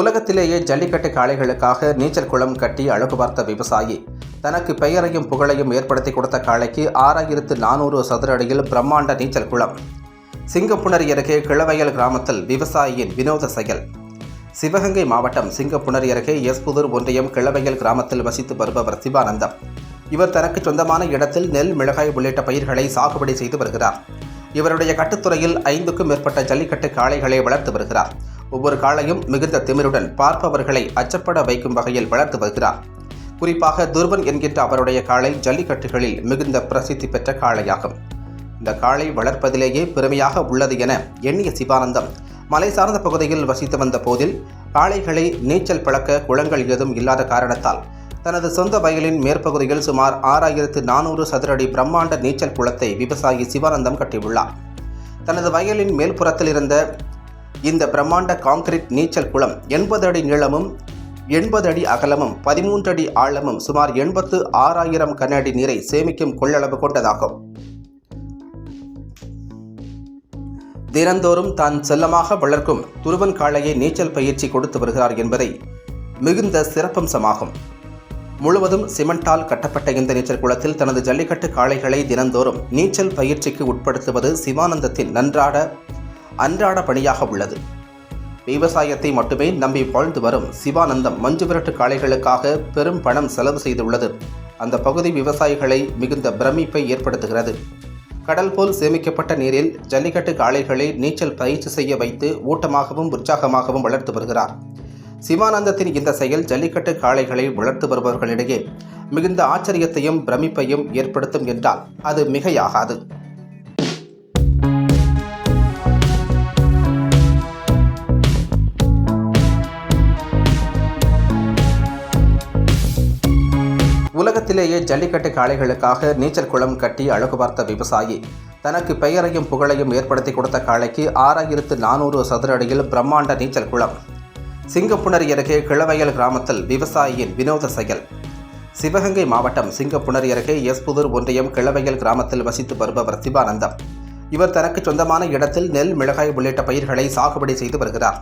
உலகத்திலேயே ஜல்லிக்கட்டு காளைகளுக்காக நீச்சல் குளம் கட்டி அழகு பார்த்த விவசாயி. தனக்கு பெயரையும் புகழையும் ஏற்படுத்தி கொடுத்த காளைக்கு ஆறாயிரத்து நானூறு சதுர அடியில் பிரம்மாண்ட நீச்சல் குளம். சிங்கப்புணரி அருகே கிழவையல் கிராமத்தில் விவசாயியின் வினோத செயல். சிவகங்கை மாவட்டம் சிங்கப்புணரி அருகே எஸ்புதூர் ஒன்றியம் கிழவையல் கிராமத்தில் வசித்து வருபவர் சிவானந்தம். இவர் தனக்கு சொந்தமான இடத்தில் நெல் மிளகாய் உள்ளிட்ட பயிர்களை சாகுபடி செய்து வருகிறார். இவருடைய கட்டுத்துறையில் ஐந்துக்கும் மேற்பட்ட ஜல்லிக்கட்டு காளைகளை வளர்த்து வருகிறார். ஒவ்வொரு காளையும் மிகுந்த திமிருடன் பார்ப்பவர்களை அச்சப்பட வைக்கும் வகையில் வளர்த்து வருகிறார். குறிப்பாக துர்வன் என்கின்ற அவருடைய காளை ஜல்லிக்கட்டுகளில் மிகுந்த பிரசித்தி பெற்ற காளையாகும். இந்த காளை வளர்ப்பதிலேயே பெருமையாக உள்ளது என எண்ணிய சிவானந்தம் மலை சார்ந்த பகுதியில் வசித்து வந்த போதில் காளைகளை நீச்சல் பழக்க குளங்கள் ஏதும் இல்லாத காரணத்தால் தனது சொந்த வயலின் மேற்பகுதியில் சுமார் ஆறாயிரத்து நானூறு சதுரடி பிரம்மாண்ட நீச்சல் குளத்தை விவசாயி சிவானந்தம் கட்டியுள்ளார். தனது வயலின் மேல்புறத்தில் இருந்த இந்த பிரம்மாண்ட காங்கிரீட் நீச்சல் குளம் எண்பது அடி நீளமும் எண்பது அடி அகலமும் பதிமூன்று அடி ஆழமும் சுமார் எண்பத்து ஆறாயிரம் கனஅடி நீரை சேமிக்கும் கொள்ளளவு கொண்டதாகும். தினந்தோறும் தான் செல்லமாக வளர்க்கும் துருவன் காளையை நீச்சல் பயிற்சி கொடுத்து வருகிறார் என்பதை மிகுந்த சிறப்பம்சமாகும். முழுவதும் சிமெண்டால் கட்டப்பட்ட இந்த நீச்சல் குளத்தில் தனது ஜல்லிக்கட்டு காளைகளை தினந்தோறும் நீச்சல் பயிற்சிக்கு உட்படுத்துவது சிவானந்தத்தின் நன்றாட அன்றாட பணியாக உள்ளது. விவசாயத்தை மட்டுமே நம்பி வாழ்ந்து வரும் சிவானந்தம் மஞ்சு விரட்டு காளைகளுக்காக பெரும் பணம் செலவு செய்துள்ளது. அந்த பகுதி விவசாயிகளை மிகுந்த பிரமிப்பை ஏற்படுத்துகிறது. கடல் போல் சேமிக்கப்பட்ட நீரில் ஜல்லிக்கட்டு காளைகளை நீச்சல் பயிற்சி செய்ய வைத்து ஊட்டமாகவும் உற்சாகமாகவும் வளர்த்து வருகிறார். சிவானந்தத்தின் இந்த செயல் ஜல்லிக்கட்டு காளைகளை வளர்த்து வருபவர்களிடையே மிகுந்த ஆச்சரியத்தையும் பிரமிப்பையும் ஏற்படுத்தும் என்றால் அது மிகையாகாது. உலகத்திலேயே ஜல்லிக்கட்டு காளைகளுக்காக நீச்சல் குளம் கட்டி அழகு பார்த்த விவசாயி. தனக்கு பெயரையும் புகழையும் ஏற்படுத்தி கொடுத்த காளைக்கு ஆறாயிரத்து நானூறு சதுர அடியில் பிரம்மாண்ட நீச்சல் குளம். சிங்கப்புணரி அருகே கிழவையல் கிராமத்தில் விவசாயியின் வினோத செயல். சிவகங்கை மாவட்டம் சிங்கப்புணரி அருகே எஸ்புதூர் ஒன்றியம் கிழவையல் கிராமத்தில் வசித்து வருபவர் சிவானந்தம். இவர் தனக்கு சொந்தமான இடத்தில் நெல் மிளகாய் உள்ளிட்ட பயிர்களை சாகுபடி செய்து வருகிறார்.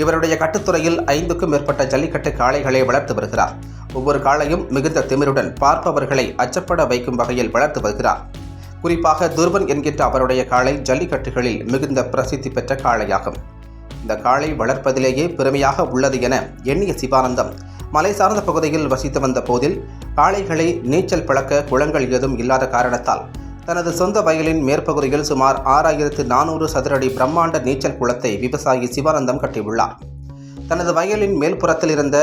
இவருடைய கட்டுத்துறையில் ஐந்துக்கும் மேற்பட்ட ஜல்லிக்கட்டு காளைகளை வளர்த்து வருகிறார். ஒவ்வொரு காளையும் மிகுந்த திமிருடன் பார்ப்பவர்களை அச்சப்பட வைக்கும் வகையில் வளர்த்து வருகிறார். குறிப்பாக துர்வன் என்கின்ற அவருடைய காளை ஜல்லிக்கட்டுகளில் மிகுந்த பிரசித்தி பெற்ற காளையாகும். இந்த காளை வளர்ப்பதிலேயே பெருமையாக உள்ளது என எண்ணிய சிவானந்தம் மலை சார்ந்த பகுதியில் வசித்து வந்த போதில் காளைகளை நீச்சல் பழக்க குளங்கள் ஏதும் இல்லாத காரணத்தால் தனது சொந்த வயலின் மேற்பகுதியில் சுமார் ஆறாயிரத்து நானூறு சதுரடி பிரம்மாண்ட நீச்சல் குளத்தை விவசாயி சிவானந்தம் கட்டியுள்ளார். தனது வயலின் மேல்புறத்தில் இருந்த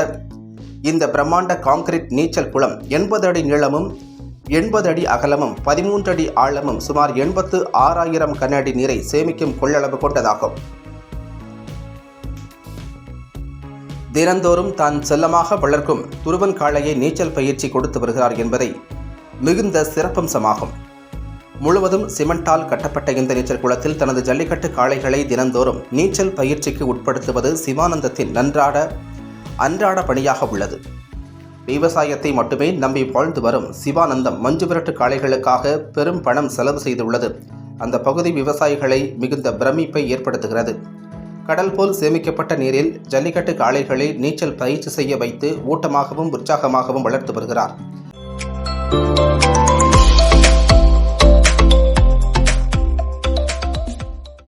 இந்த பிரம்மாண்ட காங்கிரீட் நீச்சல் குளம் எண்பது அடி நீளமும் எண்பது அடி அகலமும் பதிமூன்று அடி ஆழமும் சுமார் எண்பத்து ஆறாயிரம் கன நீரை சேமிக்கும் கொள்ளளவு கொண்டதாகும். தினந்தோறும் தான் செல்லமாக வளர்க்கும் துருவன் காளையை நீச்சல் பயிற்சி கொடுத்து வருகிறார் என்பதை மிகுந்த சிறப்பம்சமாகும். முழுவதும் சிமெண்டால் கட்டப்பட்ட இந்த நீச்சல் குளத்தில் தனது ஜல்லிக்கட்டு காளைகளை தினந்தோறும் நீச்சல் பயிற்சிக்கு உட்படுத்துவது சிவானந்தத்தின் நன்றாட அன்றாட பணியாக உள்ளது. விவசாயத்தை மட்டுமே நம்பி வாழ்ந்து வரும் சிவானந்தம் மஞ்சு விரட்டு காளைகளுக்காக பெரும் பணம் செலவு செய்துள்ளது. அந்த பகுதி விவசாயிகளை மிகுந்த பிரமிப்பை ஏற்படுத்துகிறது. கடல் போல் சேமிக்கப்பட்ட நீரில் ஜல்லிக்கட்டு காளைகளை நீச்சல் பயிற்சி செய்ய வைத்து ஊட்டமாகவும் உற்சாகமாகவும் வளர்த்து வருகிறார்.